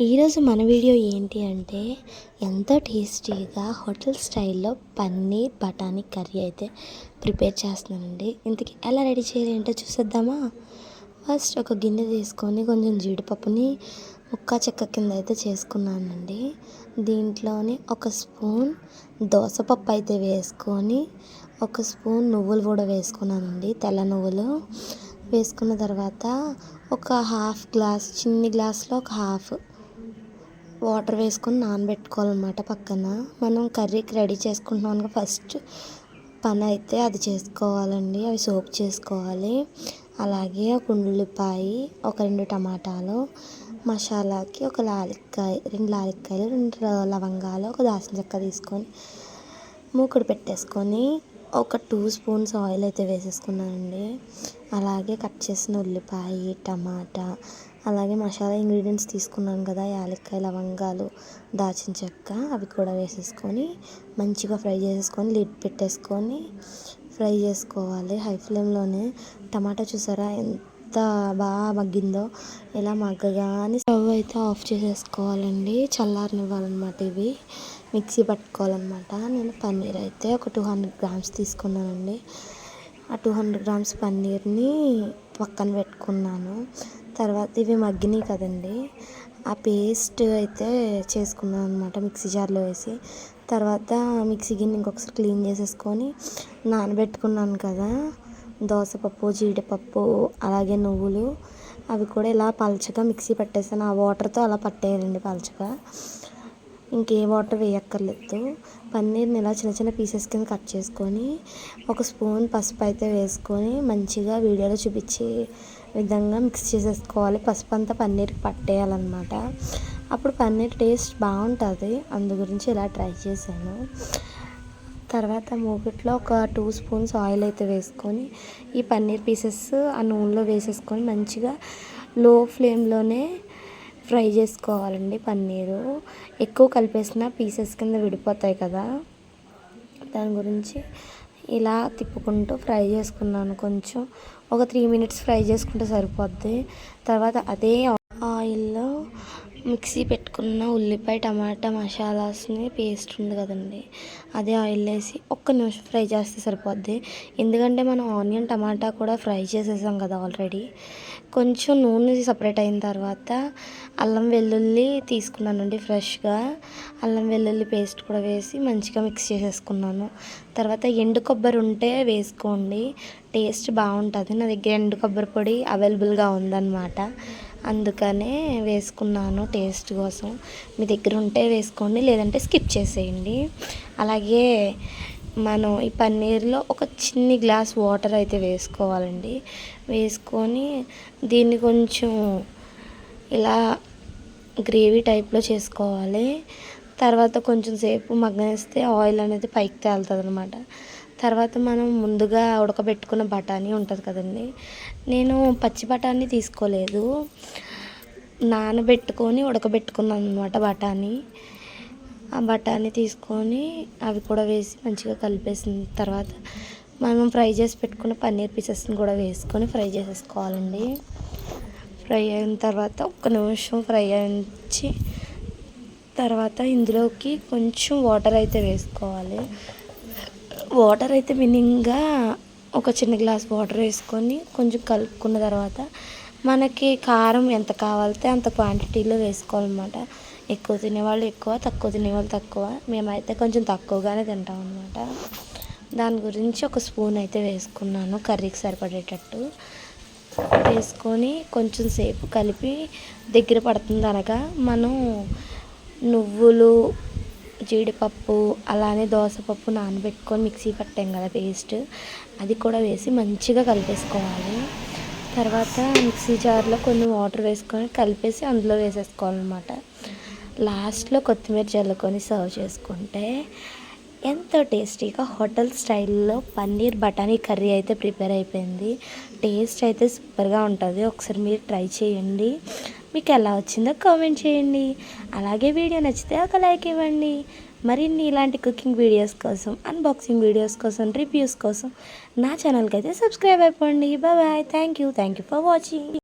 ఈరోజు మన వీడియో ఏంటి అంటే ఎంతో టేస్టీగా హోటల్ స్టైల్లో పన్నీర్ బఠానీ కర్రీ అయితే ప్రిపేర్ చేస్తున్నానండి. ఇంతకీ ఎలా రెడీ చేయాలి ఏంటో చూసేద్దామా? ఫస్ట్ ఒక గిన్నె తీసుకొని కొంచెం జీడిపప్పుని ముక్క చెక్క కింద అయితే చేసుకున్నానండి. దీంట్లోని ఒక స్పూన్ దోసపప్పు అయితే వేసుకొని ఒక స్పూన్ నువ్వులు కూడా వేసుకున్నానండి తెల్ల నువ్వులు. వేసుకున్న తర్వాత ఒక హాఫ్ గ్లాస్ చిన్ని గ్లాస్లో ఒక హాఫ్ వాటర్ వేసుకొని నానబెట్టుకోవాలన్నమాట పక్కన. మనం కర్రీకి రెడీ చేసుకుంటున్నాం ఫస్ట్ పని అయితే అది చేసుకోవాలండి. అవి సోప్ చేసుకోవాలి. అలాగే ఒక ఉల్లిపాయ ఒక రెండు టమాటాలు మసాలాకి ఒక లాలిక్కాయ రెండు లాలిక్కాయలు రెండు లవంగాలు ఒక దాసిన చెక్క తీసుకొని మూకుడు పెట్టేసుకొని ఒక టూ స్పూన్స్ ఆయిల్ అయితే వేసేసుకున్నానండి. అలాగే కట్ చేసిన ఉల్లిపాయ టమాటా అలాగే మసాలా ఇంగ్రీడియంట్స్ తీసుకున్నాను కదా యాలక్కాయ లవంగాలు దాచిన చెక్క అవి కూడా వేసేసుకొని మంచిగా ఫ్రై చేసేసుకొని లిడ్ పెట్టేసుకొని ఫ్రై చేసుకోవాలి. హై ఫ్లేమ్లోనే టమాటా చూసారా ఎంత బాగా మగ్గిందో ఇలా మగ్గగానే స్టవ్ అయితే ఆఫ్ చేసేసుకోవాలండి. చల్లారనివ్వాలన్నమాట ఇవి. మిక్సీ పట్టుకోవాలన్నమాట. నేను పన్నీర్ అయితే ఒక టూ హండ్రెడ్ గ్రామ్స్ తీసుకున్నానండి. ఆ టూ హండ్రెడ్ గ్రామ్స్ పన్నీర్ని పక్కన పెట్టుకున్నాను. తర్వాత ఇవి మగ్గినాయి కదండి. ఆ పేస్ట్ అయితే చేసుకున్నాను అనమాట మిక్సీ జార్లో వేసి. తర్వాత మిక్సీ గిన్నె ఇంకొకసారి క్లీన్ చేసేసుకొని నానబెట్టుకున్నాను కదా. దోసపప్పు జీడిపప్పు అలాగే నువ్వులు అవి కూడా ఇలా పలచగా మిక్సీ పట్టేసాను. ఆ వాటర్తో అలా పట్టేయాలండి పలచగా. ఇంకే వాటర్ వేయక్కర్లేదు. పన్నీర్ని ఇలా చిన్న చిన్న పీసెస్ కింద కట్ చేసుకొని ఒక స్పూన్ పసుపు అయితే వేసుకొని మంచిగా వీడియోలో చూపించే విధంగా మిక్స్ చేసేసుకోవాలి. పసుపు అంతా పన్నీర్కి పట్టేయాలన్నమాట. అప్పుడు పన్నీర్ టేస్ట్ బాగుంటుంది. అందు గురించి ఇలా ట్రై చేశాను. తర్వాత మూగిట్లో ఒక టూ స్పూన్స్ ఆయిల్ అయితే వేసుకొని ఈ పన్నీర్ పీసెస్ ఆ నూనెలో వేసేసుకొని మంచిగా లో ఫ్లేమ్లోనే ఫ్రై చేసుకోవాలండి పన్నీరు. ఎక్కువ కలిపేసిన పీసెస్ కింద విడిపోతాయి కదా. దాని గురించి ఇలా తిప్పుకుంటూ ఫ్రై చేసుకున్నాను కొంచెం. ఒక త్రీ మినిట్స్ ఫ్రై చేసుకుంటే సరిపోద్ది. తర్వాత అదే మిక్సీ పెట్టుకున్న ఉల్లిపాయ టమాటా మసాలాస్ని పేస్ట్ ఉంది కదండి. అదే ఆయిల్ వేసి ఒక్క నిమిషం ఫ్రై చేస్తే సరిపోద్ది. ఎందుకంటే మనం ఆనియన్ టమాటా కూడా ఫ్రై చేసేసాం కదా ఆల్రెడీ. కొంచెం నూనె సపరేట్ అయిన తర్వాత అల్లం వెల్లుల్లి తీసుకున్నానండి ఫ్రెష్గా. అల్లం వెల్లుల్లి పేస్ట్ కూడా వేసి మంచిగా మిక్స్ చేసేసుకున్నాను. తర్వాత ఎండు కొబ్బరి ఉంటే వేసుకోండి. టేస్ట్ బాగుంటుంది. నా దగ్గర ఎండు కొబ్బరి పొడి అవైలబుల్గా ఉందన్నమాట. అందుకనే వేసుకున్నాను టేస్ట్ కోసం. మీ దగ్గర ఉంటే వేసుకోండి లేదంటే స్కిప్ చేసేయండి. అలాగే మనం ఈ పన్నీర్లో ఒక చిన్ని గ్లాస్ వాటర్ అయితే వేసుకోవాలండి. వేసుకొని దీన్ని కొంచెం ఇలా గ్రేవీ టైప్లో చేసుకోవాలి. తర్వాత కొంచెం సేపు మగ్గనేస్తే ఆయిల్ అనేది పైకి తేలుతుంది అనమాట తర్వాత మనం ముందుగా ఉడకబెట్టుకున్న బఠానీ ఉంటుంది కదండి. నేను పచ్చి బఠానీ తీసుకోలేదు. నానబెట్టుకొని ఉడకబెట్టుకున్నాను అనమాట బఠానీ. ఆ బఠానీ తీసుకొని అవి కూడా వేసి మంచిగా కలిపేసిన తర్వాత మనం ఫ్రై చేసి పెట్టుకున్న పన్నీర్ పీసెస్ని కూడా వేసుకొని ఫ్రై చేసేసుకోవాలండి. ఫ్రై అయిన తర్వాత ఒక్క నిమిషం ఫ్రై అయించి తర్వాత ఇందులోకి కొంచెం వాటర్ అయితే వేసుకోవాలి. వాటర్ అయితే మినింగ్గా ఒక చిన్న గ్లాస్ వాటర్ వేసుకొని కొంచెం కలుపుకున్న తర్వాత మనకి కారం ఎంత కావాలితే అంత క్వాంటిటీలో వేసుకోవాలన్నమాట. ఎక్కువ తినేవాళ్ళు ఎక్కువ తక్కువ తినేవాళ్ళు తక్కువ. మేమైతే కొంచెం తక్కువగానే తింటాం అనమాట దాని గురించి ఒక స్పూన్ అయితే వేసుకున్నాను కర్రీకి సరిపడేటట్టు. వేసుకొని కొంచెం సేపు కలిపి దగ్గర పడుతుంది అనగా మనం నువ్వులు జీడిపప్పు అలానే దోసపప్పు నానబెట్టుకొని మిక్సీ పట్టాం కదా పేస్ట్. అది కూడా వేసి మంచిగా కలిపేసుకోవాలి. తర్వాత మిక్సీ జార్లో కొన్ని వాటర్ వేసుకొని కలిపేసి అందులో వేసేసుకోవాలన్నమాట. లాస్ట్లో కొత్తిమీర చల్లుకొని సర్వ్ చేసుకుంటే ఎంతో టేస్టీగా హోటల్ స్టైల్లో పన్నీర్ బఠానీ కర్రీ అయితే ప్రిపేర్ అయిపోయింది. టేస్ట్ అయితే సూపర్గా ఉంటుంది. ఒకసారి మీరు ట్రై చేయండి. మీకు ఎలా వచ్చిందో కామెంట్ చేయండి. అలాగే వీడియో నచ్చితే ఒక లైక్ ఇవ్వండి. మరిన్ని ఇలాంటి కుకింగ్ వీడియోస్ కోసం అన్బాక్సింగ్ వీడియోస్ కోసం రివ్యూస్ కోసం నా ఛానల్కి అయితే సబ్స్క్రైబ్ అయిపోండి. Bye thank you thank you for watching